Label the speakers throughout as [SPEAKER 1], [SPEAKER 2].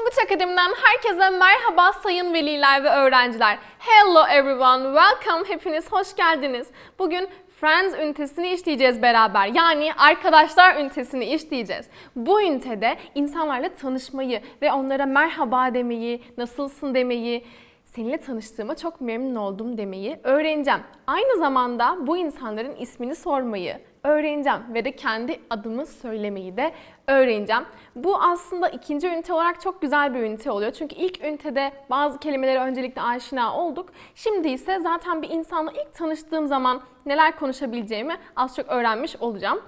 [SPEAKER 1] Tonguç Akademi'den herkese merhaba sayın veliler ve öğrenciler. Hello everyone, welcome, hepiniz hoş geldiniz. Bugün Friends ünitesini işleyeceğiz beraber. Yani arkadaşlar ünitesini işleyeceğiz. Bu ünitede insanlarla tanışmayı ve onlara merhaba demeyi, nasılsın demeyi, seninle tanıştığıma çok memnun oldum demeyi öğreneceğim. Aynı zamanda bu insanların ismini sormayı öğreneceğim ve de kendi adımı söylemeyi de öğreneceğim. Bu aslında ikinci ünite olarak çok güzel bir ünite oluyor. Çünkü ilk ünitede bazı kelimelere öncelikle aşina olduk. Şimdi ise zaten bir insanla ilk tanıştığım zaman neler konuşabileceğimi az çok öğrenmiş olacağım.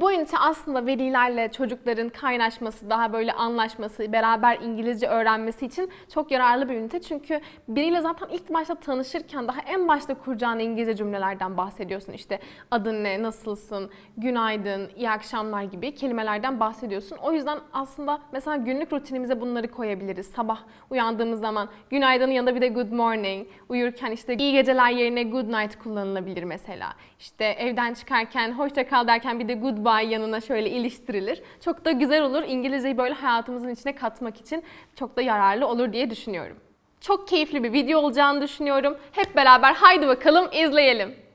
[SPEAKER 1] Bu ünite aslında velilerle çocukların kaynaşması, daha böyle anlaşması, beraber İngilizce öğrenmesi için çok yararlı bir ünite. Çünkü biriyle zaten ilk başta tanışırken daha en başta kuracağın İngilizce cümlelerden bahsediyorsun. İşte adın ne, nasılsın, günaydın, iyi akşamlar gibi kelimelerden bahsediyorsun. O yüzden aslında mesela günlük rutinimize bunları koyabiliriz. Sabah uyandığımız zaman günaydının yanında bir de good morning, uyurken işte iyi geceler yerine good night kullanılabilir mesela. İşte evden çıkarken hoşça kal derken bir de goodbye yanına şöyle iliştirilir. Çok da güzel olur. İngilizceyi böyle hayatımızın içine katmak için çok da yararlı olur diye düşünüyorum. Çok keyifli bir video olacağını düşünüyorum. Hep beraber haydi bakalım izleyelim.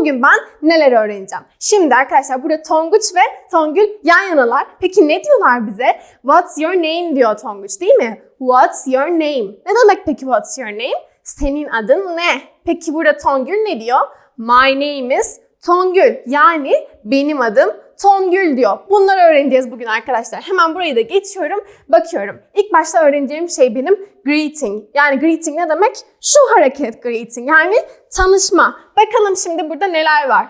[SPEAKER 2] Bugün ben neler öğreneceğim? Şimdi arkadaşlar burada Tonguç ve Tongül yan yanalar. Peki ne diyorlar bize? What's your name diyor Tonguç değil mi? What's your name? Ne demek peki what's your name? Senin adın ne? Peki burada Tongül ne diyor? My name is Tongül. Yani benim adım Tongül diyor. Bunları öğreneceğiz bugün arkadaşlar. Hemen burayı da geçiyorum. Bakıyorum. İlk başta öğreneceğim şey benim greeting. Yani greeting ne demek? Şu hareket greeting. Yani tanışma. Bakalım şimdi burada neler var.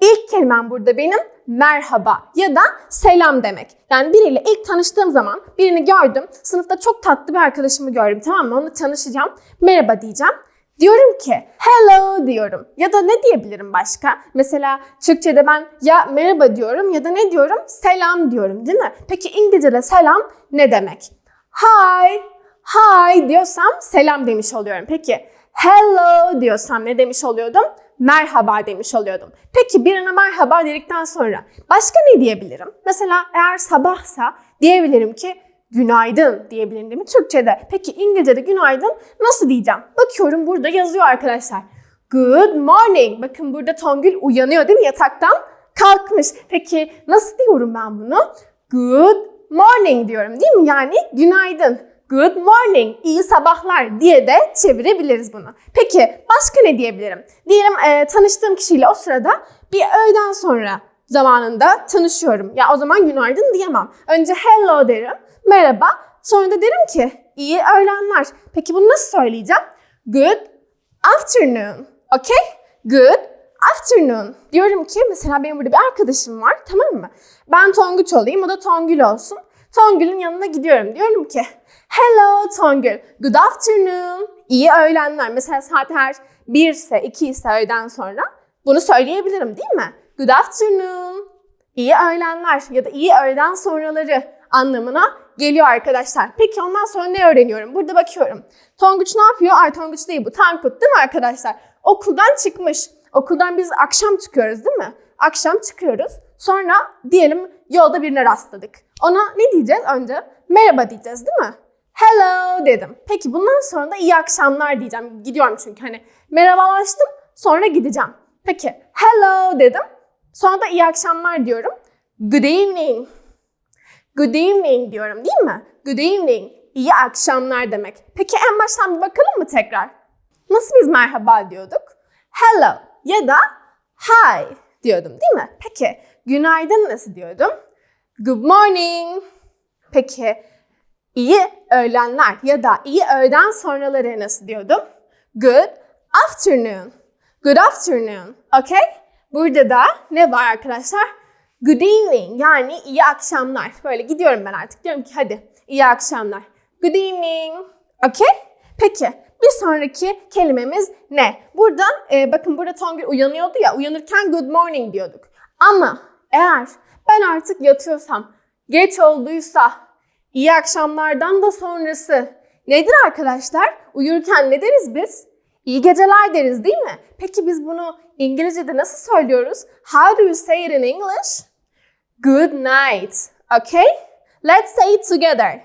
[SPEAKER 2] İlk kelimem burada benim merhaba ya da selam demek. Yani biriyle ilk tanıştığım zaman birini gördüm. Sınıfta çok tatlı bir arkadaşımı gördüm tamam mı? Onunla tanışacağım. Merhaba diyeceğim. Diyorum ki hello diyorum. Ya da ne diyebilirim başka? Mesela Türkçe'de ben ya merhaba diyorum ya da ne diyorum? Selam diyorum değil mi? Peki İngilizce'de selam ne demek? Hi, hi diyorsam selam demiş oluyorum. Peki hello diyorsam ne demiş oluyordum? Merhaba demiş oluyordum. Peki birine merhaba dedikten sonra başka ne diyebilirim? Mesela eğer sabahsa diyebilirim ki günaydın diyebilirim değil mi Türkçe'de? Peki İngilizce'de günaydın nasıl diyeceğim? Bakıyorum burada yazıyor arkadaşlar. Good morning. Bakın burada Tongül uyanıyor değil mi yataktan? Kalkmış. Peki nasıl diyorum ben bunu? Good morning diyorum değil mi? Yani günaydın. Good morning, iyi sabahlar diye de çevirebiliriz bunu. Peki başka ne diyebilirim? Diyelim e, tanıştığım kişiyle o sırada bir öğleden sonra zamanında tanışıyorum. Ya o zaman günaydın diyemem. Önce hello derim, merhaba. Sonra da derim ki iyi öğlenler. Peki bunu nasıl söyleyeceğim? Good afternoon. Okay? Good afternoon. Diyorum ki mesela benim burada bir arkadaşım var tamam mı? Ben Tonguç olayım o da Tongül olsun. Tongül'ün yanına gidiyorum. Diyorum ki Hello Tongül. Good afternoon. İyi öğlenler. Mesela saat her 1 ise 2 ise öğleden sonra bunu söyleyebilirim değil mi? Good afternoon. İyi öğlenler ya da iyi öğleden sonraları anlamına geliyor arkadaşlar. Peki ondan sonra ne öğreniyorum? Burada bakıyorum. Tonguç ne yapıyor? Ay Tonguç değil bu. Tankut değil mi arkadaşlar? Okuldan çıkmış. Okuldan biz akşam çıkıyoruz değil mi? Akşam çıkıyoruz. Sonra diyelim yolda birine rastladık. Ona ne diyeceğiz önce? Merhaba diyeceğiz değil mi? Hello dedim. Peki bundan sonra da iyi akşamlar diyeceğim. Gidiyorum çünkü hani merhabalaştım sonra gideceğim. Peki hello dedim. Sonra da iyi akşamlar diyorum. Good evening. Good evening diyorum değil mi? Good evening. İyi akşamlar demek. Peki en baştan bir bakalım mı tekrar? Nasıl biz merhaba diyorduk? Hello ya da hi diyordum değil mi? Peki günaydın nasıl diyordum? Good morning. Peki iyi öğlenler ya da iyi öğleden sonraları nasıl diyordum? Good afternoon. Good afternoon. Okay? Burada da ne var arkadaşlar? Good evening yani iyi akşamlar. Böyle gidiyorum ben artık. Diyorum ki hadi iyi akşamlar. Good evening. Okay? Peki bir sonraki kelimemiz ne? Buradan e, bakın burada Tongül uyanıyordu ya uyanırken good morning diyorduk. Ama eğer ben artık yatıyorsam, geç olduysa, iyi akşamlardan da sonrası nedir arkadaşlar? Uyurken ne deriz biz? İyi geceler deriz değil mi? Peki biz bunu İngilizce'de nasıl söylüyoruz? How do you say it in English? Good night. Okay? Let's say it together.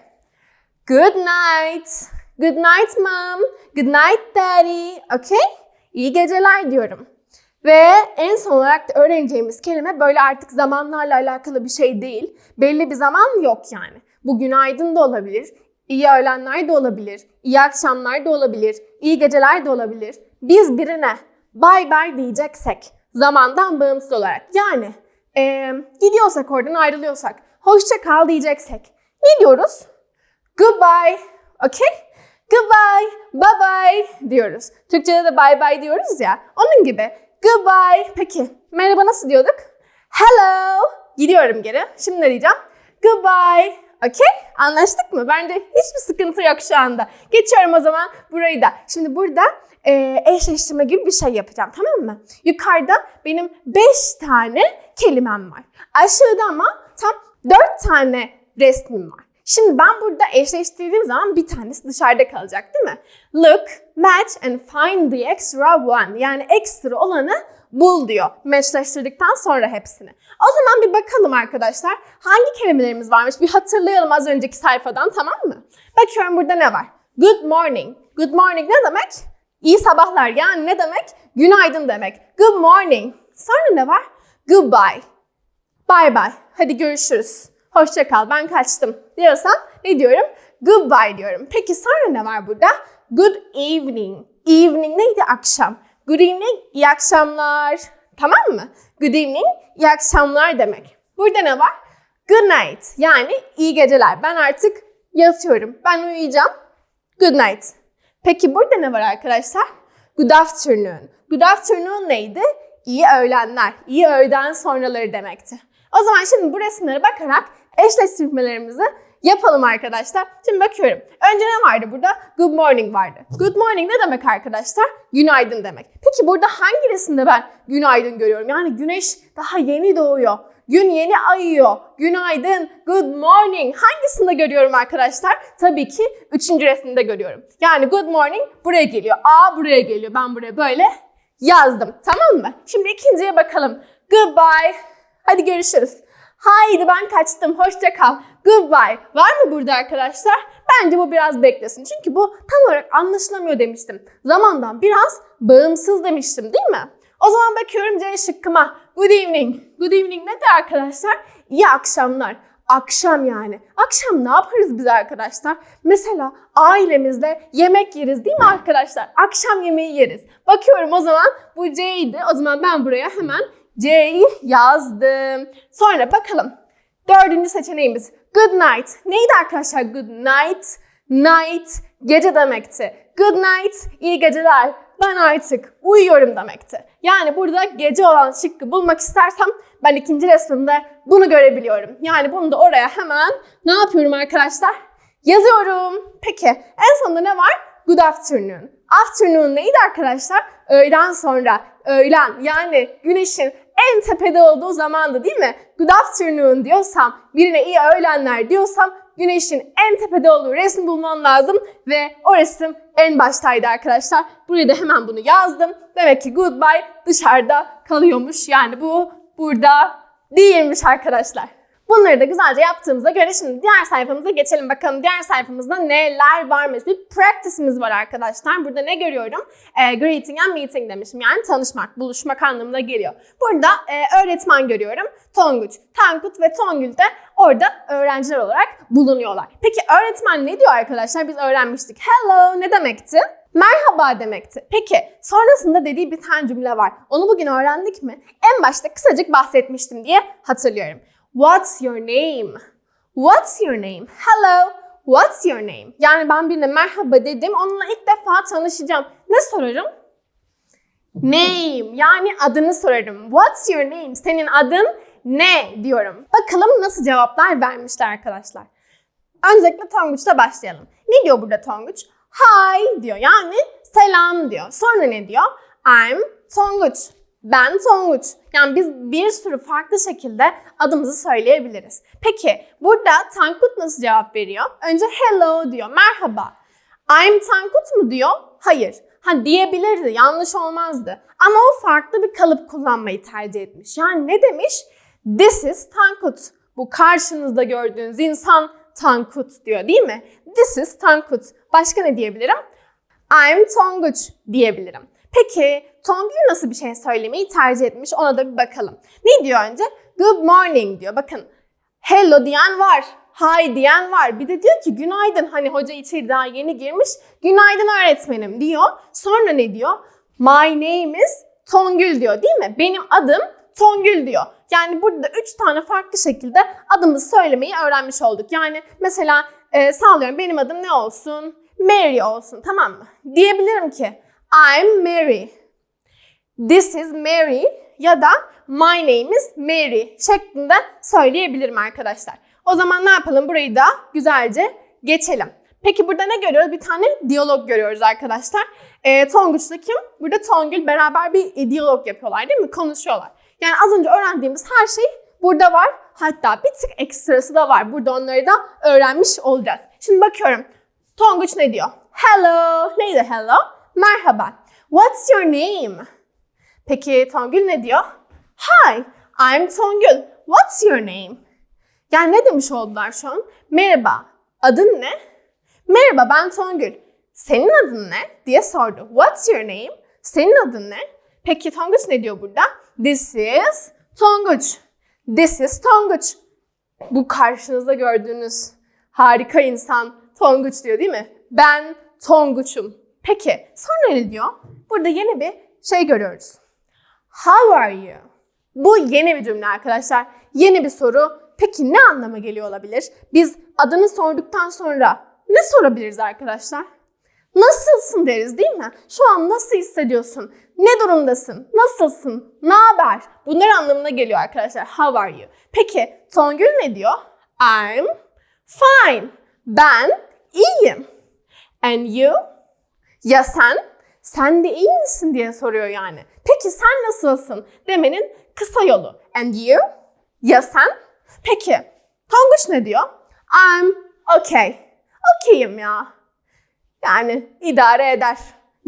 [SPEAKER 2] Good night. Good night mom. Good night daddy. Okay? İyi geceler diyorum. Ve en son olarak da öğreneceğimiz kelime böyle artık zamanlarla alakalı bir şey değil. Belli bir zaman yok yani. Bu günaydın da olabilir, iyi öğlenler de olabilir, iyi akşamlar da olabilir, iyi geceler de olabilir. Biz birine bye bye diyeceksek zamandan bağımsız olarak yani eee, gidiyorsak oradan ayrılıyorsak hoşça kal diyeceksek ne diyoruz? Goodbye. Okay? Goodbye, bye bye diyoruz. Türkçe'de de bye bye diyoruz ya. Onun gibi. Goodbye. Peki merhaba nasıl diyorduk? Hello. Gidiyorum geri. Şimdi ne diyeceğim? Goodbye. Okay? Anlaştık mı? Bence hiçbir sıkıntı yok şu anda. Geçiyorum o zaman burayı da. Şimdi burada e, eşleştirme gibi bir şey yapacağım tamam mı? Yukarıda benim 5 tane kelimem var. Aşağıda ama tam 4 tane resmim var. Şimdi ben burada eşleştirdiğim zaman bir tanesi dışarıda kalacak değil mi? Look, match and find the extra one. Yani ekstra olanı bul diyor. Matchleştirdikten sonra hepsini. O zaman bir bakalım arkadaşlar. Hangi kelimelerimiz varmış? Bir hatırlayalım az önceki sayfadan tamam mı? Bakıyorum burada ne var? Good morning. Good morning ne demek? İyi sabahlar. Yani ne demek? Günaydın demek. Good morning. Sonra ne var? Goodbye. Bye bye. Hadi görüşürüz. Hoşça kal. Ben kaçtım. Diyorsam ne diyorum? Goodbye diyorum. Peki sonra ne var burada? Good evening. Evening neydi? Akşam. Good evening, iyi akşamlar. Tamam mı? Good evening, iyi akşamlar demek. Burada ne var? Good night. Yani iyi geceler. Ben artık yatıyorum. Ben uyuyacağım. Good night. Peki burada ne var arkadaşlar? Good afternoon. Good afternoon neydi? İyi öğlenler. İyi öğleden sonraları demekti. O zaman şimdi bu resimlere bakarak eşleştirmelerimizi yapalım arkadaşlar. Şimdi bakıyorum. Önce ne vardı burada? Good morning vardı. Good morning ne demek arkadaşlar? Günaydın demek. Peki burada hangi resimde ben günaydın görüyorum? Yani güneş daha yeni doğuyor. Gün yeni ayıyor. Günaydın, good morning. Hangisinde görüyorum arkadaşlar? Tabii ki üçüncü resimde görüyorum. Yani good morning buraya geliyor. A buraya geliyor. Ben buraya böyle yazdım. Tamam mı? Şimdi ikinciye bakalım. Goodbye. Hadi görüşürüz. Haydi ben kaçtım. Hoşça kal. Goodbye. Var mı burada arkadaşlar? Bence bu biraz beklesin. Çünkü bu tam olarak anlaşılamıyor demiştim. Zamandan biraz bağımsız demiştim değil mi? O zaman bakıyorum C şıkkıma. Good evening. Good evening nedir arkadaşlar? İyi akşamlar. Akşam yani. Akşam ne yaparız biz arkadaşlar? Mesela ailemizle yemek yeriz değil mi arkadaşlar? Akşam yemeği yeriz. Bakıyorum o zaman bu C'ydi. O zaman ben buraya hemen C'yi yazdım. Sonra bakalım. Dördüncü seçeneğimiz good night. Neydi arkadaşlar good night? Night gece demekti. Good night iyi geceler. Ben artık uyuyorum demekti. Yani burada gece olan şıkkı bulmak istersem ben ikinci resmimde bunu görebiliyorum. Yani bunu da oraya hemen ne yapıyorum arkadaşlar? Yazıyorum. Peki en sonunda ne var? Good afternoon. Afternoon neydi arkadaşlar? Öğlen sonra. Öğlen yani güneşin en tepede olduğu zamandı değil mi? Good afternoon diyorsam, birine iyi öğlenler diyorsam güneşin en tepede olduğu resmi bulmam lazım ve o resim en baştaydı arkadaşlar. Buraya da hemen bunu yazdım. Demek ki goodbye dışarıda kalıyormuş. Yani bu burada değilmiş arkadaşlar. Bunları da güzelce yaptığımıza göre şimdi diğer sayfamıza geçelim. Bakalım diğer sayfamızda neler varmış. Bir practice'imiz var arkadaşlar. Burada ne görüyorum? E, greeting and meeting demişim. Yani tanışmak, buluşmak anlamına geliyor. Burada e, öğretmen görüyorum. Tonguç, Tankut ve Tongül de orada öğrenciler olarak bulunuyorlar. Peki öğretmen ne diyor arkadaşlar? Biz öğrenmiştik. Hello ne demekti? Merhaba demekti. Peki sonrasında dediği bir tane cümle var. Onu bugün öğrendik mi? En başta kısacık bahsetmiştim diye hatırlıyorum. What's your name? What's your name? Hello. What's your name? Yani ben birine merhaba dedim. Onunla ilk defa tanışacağım. Ne sorarım? Name. Yani adını sorarım. What's your name? Senin adın ne diyorum. Bakalım nasıl cevaplar vermişler arkadaşlar. Öncelikle Tonguç'la başlayalım. Ne diyor burada Tonguç? Hi diyor. Yani selam diyor. Sonra ne diyor? I'm Tonguç. Ben Tonguç. Yani biz bir sürü farklı şekilde adımızı söyleyebiliriz. Peki burada Tankut nasıl cevap veriyor? Önce hello diyor. Merhaba. I'm Tankut mu diyor? Hayır. Ha diyebilirdi, yanlış olmazdı. Ama o farklı bir kalıp kullanmayı tercih etmiş. Yani ne demiş? This is Tankut. Bu karşınızda gördüğünüz insan Tankut diyor değil mi? This is Tankut. Başka ne diyebilirim? I'm Tonguç diyebilirim. Peki Tongül nasıl bir şey söylemeyi tercih etmiş ona da bir bakalım. Ne diyor önce? Good morning diyor. Bakın hello diyen var. Hi diyen var. Bir de diyor ki günaydın. Hani hoca içeri daha yeni girmiş. Günaydın öğretmenim diyor. Sonra ne diyor? My name is Tongül diyor değil mi? Benim adım Tongül diyor. Yani burada üç tane farklı şekilde adımızı söylemeyi öğrenmiş olduk. Yani mesela e, sağlıyorum benim adım ne olsun? Mary olsun tamam mı? Diyebilirim ki I'm Mary. This is Mary ya da My name is Mary şeklinde söyleyebilirim arkadaşlar. O zaman ne yapalım? Burayı da güzelce geçelim. Peki burada ne görüyoruz? Bir tane diyalog görüyoruz arkadaşlar. E, Tonguç'la kim? Burada Tongül beraber bir e, diyalog yapıyorlar değil mi? Konuşuyorlar. Yani az önce öğrendiğimiz her şey burada var. Hatta bir tık ekstrası da var. Burada onları da öğrenmiş olacağız. Şimdi bakıyorum. Tonguç ne diyor? Hello. Neydi hello? Merhaba. What's your name? Peki Tongül ne diyor? Hi, I'm Tongül. What's your name? Yani ne demiş oldular şu an? Merhaba, adın ne? Merhaba ben Tongül. Senin adın ne? diye sordu. What's your name? Senin adın ne? Peki Tonguç ne diyor burada? This is Tonguç. This is Tonguç. Bu karşınızda gördüğünüz harika insan Tonguç diyor değil mi? Ben Tonguç'um. Peki sonra ne diyor? Burada yeni bir şey görüyoruz. How are you? Bu yeni bir cümle arkadaşlar. Yeni bir soru. Peki ne anlama geliyor olabilir? Biz adını sorduktan sonra ne sorabiliriz arkadaşlar? Nasılsın deriz değil mi? Şu an nasıl hissediyorsun? Ne durumdasın? Nasılsın? Ne haber? Bunlar anlamına geliyor arkadaşlar. How are you? Peki Songül ne diyor? I'm fine. Ben iyiyim. And you? Ya sen? Sen de iyi misin diye soruyor yani. Peki sen nasılsın demenin kısa yolu. And you? Ya sen? Peki Tonguç ne diyor? I'm okay. Okeyim ya. Yani idare eder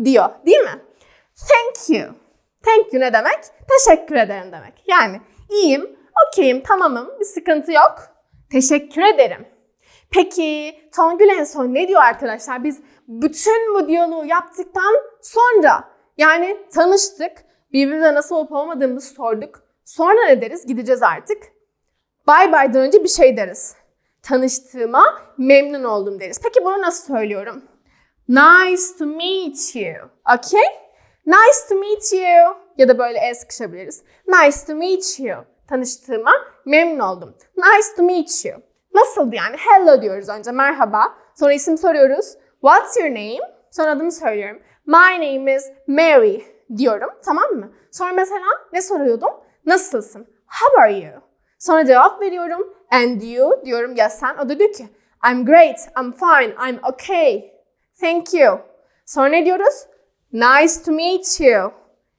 [SPEAKER 2] diyor değil mi? Thank you. Thank you ne demek? Teşekkür ederim demek. Yani iyiyim, okeyim, tamamım, bir sıkıntı yok. Teşekkür ederim. Peki Tongül en son ne diyor arkadaşlar? Biz bütün bu diyaloğu yaptıktan sonra yani tanıştık. Birbirimize nasıl olup olmadığımızı sorduk. Sonra ne deriz? Gideceğiz artık. Bye bye'dan önce bir şey deriz. Tanıştığıma memnun oldum deriz. Peki bunu nasıl söylüyorum? Nice to meet you. Okay? Nice to meet you. Ya da böyle el sıkışabiliriz. Nice to meet you. Tanıştığıma memnun oldum. Nice to meet you. Nasıldı yani? Hello diyoruz önce. Merhaba. Sonra isim soruyoruz. What's your name? Sonra adımı söylüyorum. My name is Mary diyorum. Tamam mı? Sonra mesela ne soruyordum? Nasılsın? How are you? Sonra cevap veriyorum. And you diyorum ya sen. O da diyor ki I'm great, I'm fine, I'm okay. Thank you. Sonra ne diyoruz? Nice to meet you.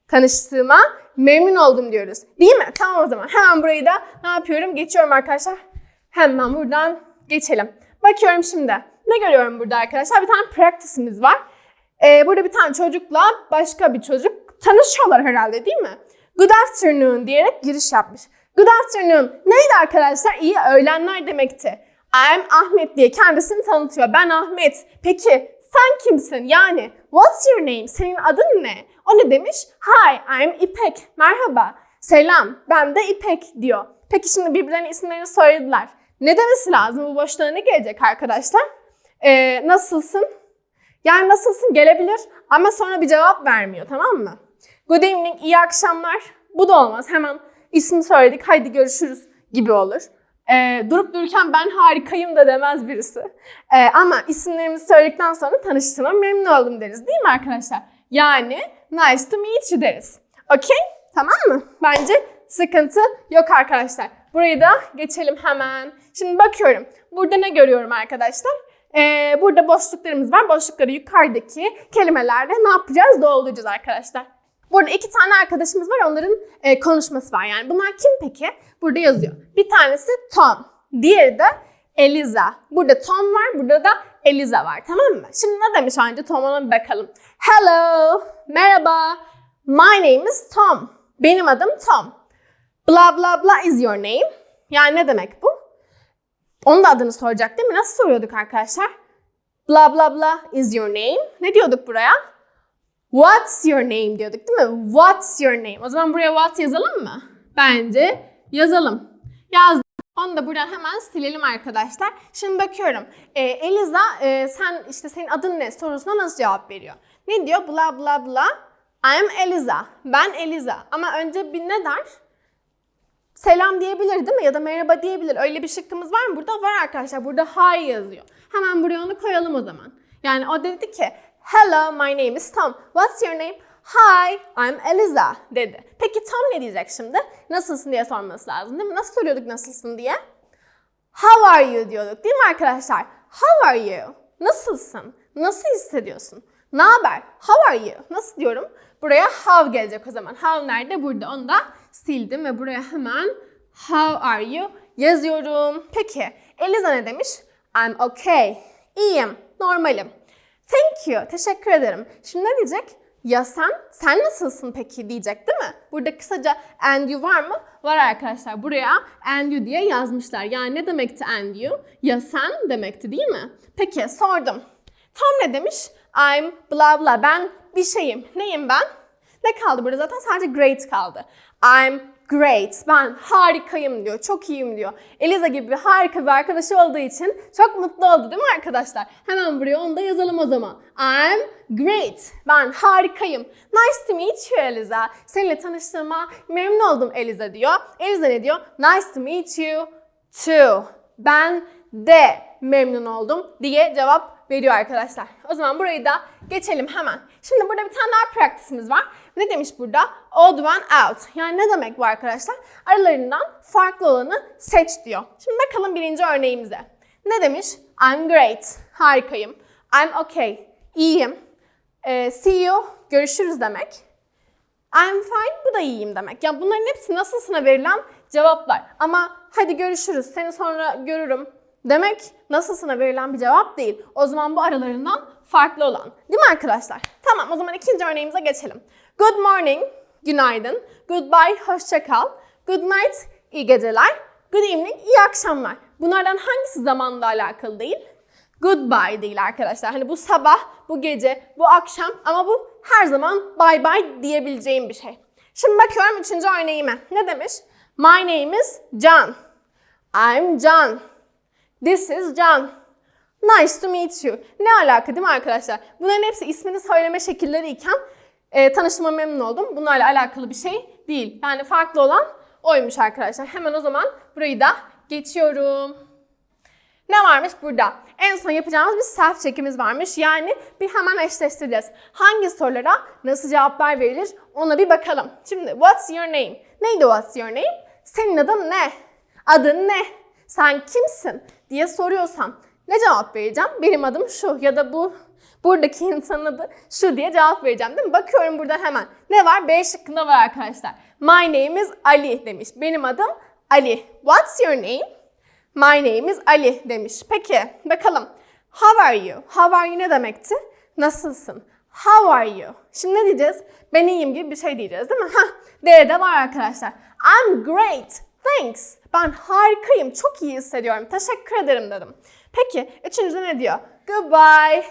[SPEAKER 2] Tanıştığıma memnun oldum diyoruz. Değil mi? Tamam o zaman. Hemen burayı da ne yapıyorum? Geçiyorum arkadaşlar. Hemen buradan geçelim. Bakıyorum şimdi. Ne görüyorum burada arkadaşlar? Bir tane practice'imiz var. Ee, burada bir tane çocukla başka bir çocuk tanışıyorlar herhalde değil mi? Good afternoon diyerek giriş yapmış. Good afternoon neydi arkadaşlar? İyi öğlenler demekti. I'm Ahmet diye kendisini tanıtıyor. Ben Ahmet. Peki sen kimsin? Yani what's your name? Senin adın ne? O ne demiş? Hi, I'm İpek. Merhaba. Selam, ben de İpek diyor. Peki şimdi birbirlerinin isimlerini söylediler. Ne demesi lazım? Bu boşluğa ne gelecek arkadaşlar? Ee, nasılsın? Yani nasılsın gelebilir ama sonra bir cevap vermiyor tamam mı? Good evening, iyi akşamlar. Bu da olmaz. Hemen ismi söyledik, haydi görüşürüz gibi olur. Ee, durup dururken ben harikayım da demez birisi. Ee, ama isimlerimizi söyledikten sonra tanıştığıma memnun oldum deriz değil mi arkadaşlar? Yani nice to meet you deriz. Okey? Tamam mı? Bence sıkıntı yok arkadaşlar. Burayı da geçelim hemen. Şimdi bakıyorum. Burada ne görüyorum arkadaşlar? Ee, burada boşluklarımız var. Boşlukları yukarıdaki kelimelerle ne yapacağız? Dolduracağız arkadaşlar. Burada iki tane arkadaşımız var. Onların e, konuşması var. Yani bunlar kim peki? Burada yazıyor. Bir tanesi Tom. Diğeri de Eliza. Burada Tom var. Burada da Eliza var tamam mı? Şimdi ne demiş önce Tom ona bir bakalım. Hello, merhaba. My name is Tom. Benim adım Tom. Blah blah blah is your name. Yani ne demek bu? Onun da adını soracak değil mi? Nasıl soruyorduk arkadaşlar? Blah blah blah is your name. Ne diyorduk buraya? What's your name diyorduk değil mi? What's your name? O zaman buraya what yazalım mı? Bence yazalım. Yazdım. Onu da buradan hemen silelim arkadaşlar. Şimdi bakıyorum. Ee, Eliza e, sen işte senin adın ne sorusuna nasıl cevap veriyor? Ne diyor? Blah blah blah. I'm Eliza. Ben Eliza. Ama önce bir ne der? Selam diyebilir değil mi? Ya da merhaba diyebilir. Öyle bir şıkkımız var mı? Burada var arkadaşlar. Burada hi yazıyor. Hemen buraya onu koyalım o zaman. Yani o dedi ki Hello, my name is Tom. What's your name? Hi, I'm Eliza dedi. Peki Tom ne diyecek şimdi? Nasılsın diye sorması lazım değil mi? Nasıl soruyorduk nasılsın diye? How are you diyorduk değil mi arkadaşlar? How are you? Nasılsın? Nasıl hissediyorsun? Ne haber? How are you? Nasıl diyorum? Buraya how gelecek o zaman. How nerede? Burada. Onu da sildim ve buraya hemen how are you yazıyorum. Peki Eliza ne demiş? I'm okay. İyiyim. Normalim. Thank you. Teşekkür ederim. Şimdi ne diyecek? Ya sen? Sen nasılsın peki diyecek değil mi? Burada kısaca and you var mı? Var arkadaşlar. Buraya and you diye yazmışlar. Yani ne demekti and you? Ya sen demekti değil mi? Peki sordum. Tom ne demiş? I'm blah blah. Ben bir şeyim. Neyim ben? Ne kaldı burada? Zaten sadece great kaldı. I'm great. Ben harikayım diyor. Çok iyiyim diyor. Eliza gibi harika bir arkadaşı olduğu için çok mutlu oldu değil mi arkadaşlar? Hemen buraya onu da yazalım o zaman. I'm great. Ben harikayım. Nice to meet you Eliza. Seninle tanıştığıma memnun oldum Eliza diyor. Eliza ne diyor? Nice to meet you too. Ben de memnun oldum diye cevap veriyor arkadaşlar. O zaman burayı da geçelim hemen. Şimdi burada bir tane daha practice'imiz var. Ne demiş burada? Odd one out. Yani ne demek bu arkadaşlar? Aralarından farklı olanı seç diyor. Şimdi bakalım birinci örneğimize. Ne demiş? I'm great. Harikayım. I'm okay. İyiyim. Ee, see you. Görüşürüz demek. I'm fine, bu da iyiyim demek. Ya bunların hepsi nasılsına verilen cevaplar. Ama hadi görüşürüz, seni sonra görürüm demek nasılsına verilen bir cevap değil. O zaman bu aralarından farklı olan. Değil mi arkadaşlar? Tamam o zaman ikinci örneğimize geçelim. Good morning, günaydın. Goodbye, hoşça kal. Good night, iyi geceler. Good evening, iyi akşamlar. Bunlardan hangisi zamanla alakalı değil? Goodbye değil arkadaşlar. Hani bu sabah, bu gece, bu akşam ama bu her zaman bye bye diyebileceğim bir şey. Şimdi bakıyorum üçüncü örneğime. Ne demiş? My name is John. I'm John. This is John. Nice to meet you. Ne alaka değil mi arkadaşlar? Bunların hepsi ismini söyleme şekilleri iken e, tanıştığıma memnun oldum. Bunlarla alakalı bir şey değil. Yani farklı olan oymuş arkadaşlar. Hemen o zaman burayı da geçiyorum. Ne varmış burada? En son yapacağımız bir self check'imiz varmış. Yani bir hemen eşleştireceğiz. Hangi sorulara nasıl cevaplar verilir ona bir bakalım. Şimdi what's your name? Neydi what's your name? Senin adın ne? Adın ne? Sen kimsin? diye soruyorsam ne cevap vereceğim? Benim adım şu ya da bu buradaki insanın adı şu diye cevap vereceğim değil mi? Bakıyorum burada hemen. Ne var? B şıkkında var arkadaşlar. My name is Ali demiş. Benim adım Ali. What's your name? My name is Ali demiş. Peki bakalım. How are you? How are you ne demekti? Nasılsın? How are you? Şimdi ne diyeceğiz? Ben iyiyim gibi bir şey diyeceğiz değil mi? Hah, D'de var arkadaşlar. I'm great. Thanks. Ben harikayım. Çok iyi hissediyorum. Teşekkür ederim dedim. Peki üçüncüde ne diyor? Goodbye.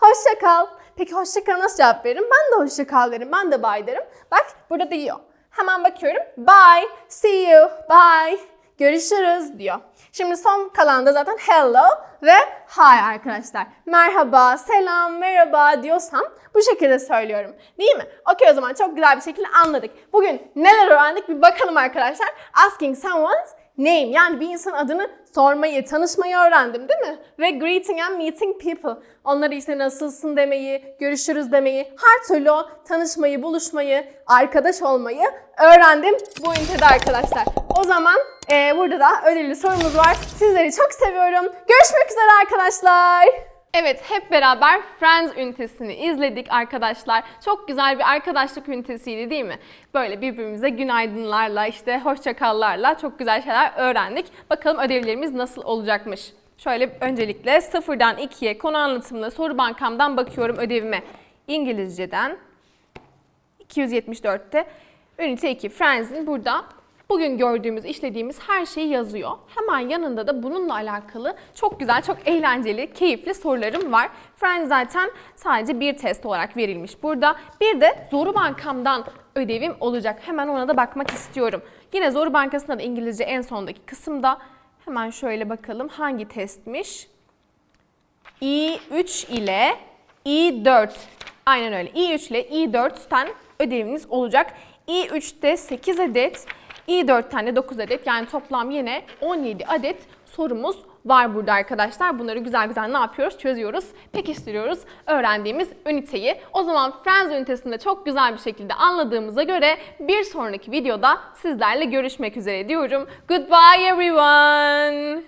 [SPEAKER 2] Hoşça kal. Peki hoşça kal nasıl cevap veririm? Ben de hoşça kal derim. Ben de bye derim. Bak burada diyor. Hemen bakıyorum. Bye. See you. Bye. Görüşürüz diyor. Şimdi son kalan da zaten hello ve hi arkadaşlar. Merhaba, selam, merhaba diyorsam bu şekilde söylüyorum. Değil mi? Okey o zaman çok güzel bir şekilde anladık. Bugün neler öğrendik bir bakalım arkadaşlar. Asking someone's name yani bir insanın adını sormayı, tanışmayı öğrendim değil mi? Ve greeting and meeting people. Onlara işte nasılsın demeyi, görüşürüz demeyi, her türlü tanışmayı, buluşmayı, arkadaş olmayı öğrendim bu ünitede arkadaşlar. O zaman eee, burada da ödüllü sorumuz var. Sizleri çok seviyorum. Görüşmek üzere arkadaşlar.
[SPEAKER 1] Evet, hep beraber Friends ünitesini izledik arkadaşlar. Çok güzel bir arkadaşlık ünitesiydi değil mi? Böyle birbirimize günaydınlarla, işte hoşçakallarla çok güzel şeyler öğrendik. Bakalım ödevlerimiz nasıl olacakmış. Şöyle öncelikle sıfırdan ikiye konu anlatımlı soru bankamdan bakıyorum ödevime. İngilizceden 274'te ünite 2 Friends'in burada bugün gördüğümüz, işlediğimiz her şeyi yazıyor. Hemen yanında da bununla alakalı çok güzel, çok eğlenceli, keyifli sorularım var. Friends zaten sadece bir test olarak verilmiş burada. Bir de Zoru Bankam'dan ödevim olacak. Hemen ona da bakmak istiyorum. Yine Zoru Bankası'nda da İngilizce en sondaki kısımda hemen şöyle bakalım hangi testmiş? i3 ile i4 aynen öyle i3 ile i4'ten ödeviniz olacak. i3'te 8 adet, i4'ten de 9 adet yani toplam yine 17 adet sorumuz var burada arkadaşlar. Bunları güzel güzel ne yapıyoruz? Çözüyoruz, pekiştiriyoruz öğrendiğimiz üniteyi. O zaman Friends ünitesinde çok güzel bir şekilde anladığımıza göre bir sonraki videoda sizlerle görüşmek üzere diyorum. Goodbye everyone.